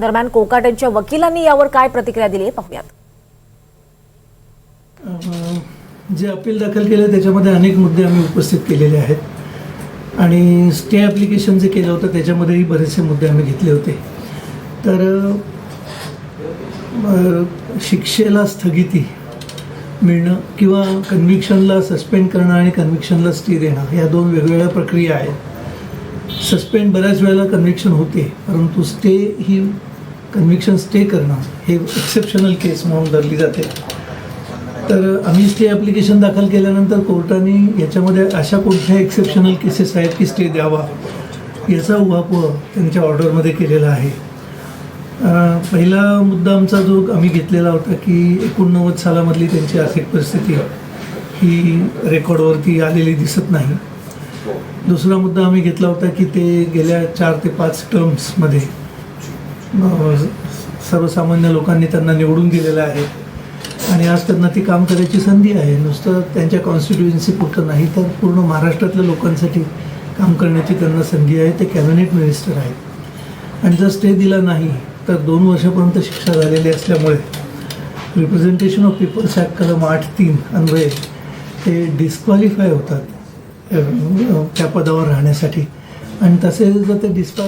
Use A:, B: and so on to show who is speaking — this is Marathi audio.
A: दरम्यान कोकाटेंच्या वकिलांनी यावर काय प्रतिक्रिया दिली पाहूयात.
B: जे अपील दाखल केलं त्याच्यामध्ये अनेक मुद्दे आम्ही उपस्थित केलेले आहेत. आणि स्टे ॲप्लिकेशन जे केलं होतं त्याच्यामध्येही बरेचसे मुद्दे आम्ही घेतले होते. तर शिक्षेला स्थगिती मिळणं किंवा कन्व्हिक्शनला सस्पेंड करणं आणि कन्व्हिक्शनला स्टे देणं या दोन वेगवेगळ्या प्रक्रिया आहेत. सस्पेंड बऱ्याच वेळेला कन्व्हिक्शन होते परंतु स्टे ही कन्व्हिक्शन स्टे करणं हे एक्सेप्शनल केस म्हणून धरली जाते. तर आम्ही स्टे ॲप्लिकेशन दाखल केल्यानंतर कोर्टाने याच्यामध्ये अशा कोणत्या एक्सेप्शनल केसेस आहेत की स्टे द्यावा याचा उहापोह त्यांच्या ऑर्डरमध्ये केलेला आहे. पहिला मुद्दा आमचा जो आम्ही घेतलेला होता की एकोणनव्वद सालामधली त्यांची आर्थिक परिस्थिती ही रेकॉर्डवरती आलेली दिसत नाही. दुसरा मुद्दा आम्ही घेतला होता की ते गेल्या चार ते पाच टर्म्समध्ये सर्वसामान्य लोकांनी त्यांना निवडून दिलेलं आहे. आणि आज त्यांना ती काम करायची संधी आहे. नुसतं त्यांच्या कॉन्स्टिट्युएन्सी पुरतं नाही तर पूर्ण महाराष्ट्रातल्या लोकांसाठी काम करण्याची त्यांना संधी आहे. ते कॅबिनेट मिनिस्टर आहेत. आणि जर स्टे दिला नाही तर दोन वर्षापर्यंत शिक्षा झालेली असल्यामुळे रिप्रेझेंटेशन ऑफ पीपल्स ॲक्ट कलम आठ तीन अन्वये ते डिस्क्वालिफाय होतात त्या पदावर राहण्यासाठी. आणि तसे जर ते डिस्क्वा